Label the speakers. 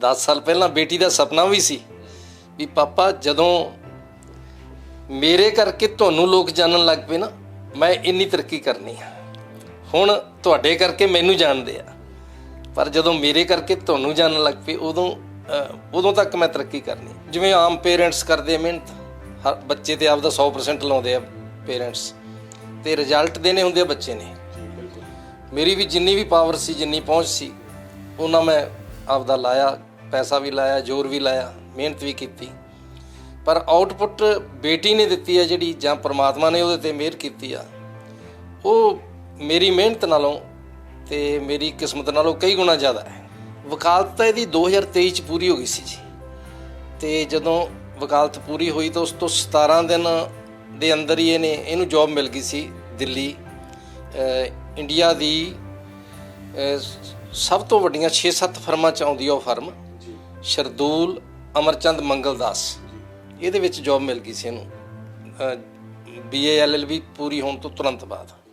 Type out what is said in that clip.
Speaker 1: 10 ਸਾਲ ਪਹਿਲਾਂ ਬੇਟੀ ਦਾ ਸੁਪਨਾ ਵੀ ਸੀ ਵੀ ਪਾਪਾ, ਜਦੋਂ ਮੇਰੇ ਕਰਕੇ ਤੁਹਾਨੂੰ ਲੋਕ ਜਾਣਨ ਲੱਗ ਪਏ ਨਾ, ਮੈਂ ਇੰਨੀ ਤਰੱਕੀ ਕਰਨੀ ਆ। ਹੁਣ ਤੁਹਾਡੇ ਕਰਕੇ ਮੈਨੂੰ ਜਾਣਦੇ ਆ। ਪਰ ਜਦੋਂ ਮੇਰੇ ਕਰਕੇ ਤੁਹਾਨੂੰ ਜਾਣਨ ਲੱਗ ਪਏ, ਉਦੋਂ ਉਦੋਂ ਤੱਕ ਮੈਂ ਤਰੱਕੀ ਕਰਨੀ। ਜਿਵੇਂ ਆਮ ਪੇਰੈਂਟਸ ਕਰਦੇ ਆ ਮਿਹਨਤ, ਹਰ ਬੱਚੇ ਤੇ ਆਪਦਾ 100% ਲਾਉਂਦੇ ਆ ਪੇਰੈਂਟਸ। ਤੇ ਰਿਜ਼ਲਟ ਦੇਣੇ ਹੁੰਦੇ ਆ ਬੱਚੇ ਨੇ। ਮੇਰੀ ਵੀ ਜਿੰਨੀ ਵੀ ਪਾਵਰ ਸੀ, ਜਿੰਨੀ ਪਹੁੰਚ ਸੀ, ਉਹਨਾਂ ਮੈਂ ਆਪਦਾ ਲਾਇਆ ਪੈਸਾ ਵੀ ਲਾਇਆ, ਜ਼ੋਰ ਵੀ ਲਾਇਆ, ਮਿਹਨਤ ਵੀ ਕੀਤੀ। ਪਰ ਆਊਟਪੁੱਟ ਬੇਟੀ ਨੇ ਦਿੱਤੀ ਹੈ ਜਿਹੜੀ ਜਾਂ ਪ੍ਰਮਾਤਮਾ ਨੇ ਉਹਦੇ ਤੇ ਮਿਹਰ ਕੀਤੀ ਆ। ਉਹ ਮੇਰੀ ਮਿਹਨਤ ਨਾਲੋਂ ਤੇ ਮੇਰੀ ਕਿਸਮਤ ਨਾਲੋਂ ਕਈ ਗੁਣਾ ਜ਼ਿਆਦਾ ਹੈ। ਵਕਾਲਤ ਤਾਂ ਇਹਦੀ 2023 ਚ ਪੂਰੀ ਹੋ ਗਈ ਸੀ ਜੀ। ਤੇ ਜਦੋਂ ਵਕਾਲਤ ਪੂਰੀ ਹੋਈ ਤਾਂ ਉਸ ਤੋਂ 17 ਦਿਨ ਦੇ ਅੰਦਰ ਹੀ ਇਹਨੇ ਇਹਨੂੰ ਜੌਬ ਮਿਲ ਗਈ ਸੀ ਦਿੱਲੀ। ਇੰਡੀਆ ਦੀ ਸਭ ਤੋਂ ਵੱਡੀਆਂ 6-7 ਫਰਮਾਂ ਚ ਆਉਂਦੀ ਆ ਉਹ ਫਰਮ। ਸ਼ਰਦੂਲ ਅਮਰਚੰਦ ਮੰਗਲਦਾਸ। ਇਹਦੇ ਵਿੱਚ ਜੌਬ ਮਿਲ ਗਈ ਸੀ ਇਹਨੂੰ। ਬੀਏ ਐਲਐਲਬੀ ਪੂਰੀ ਹੋਣ ਤੋਂ ਤੁਰੰਤ ਬਾਅਦ।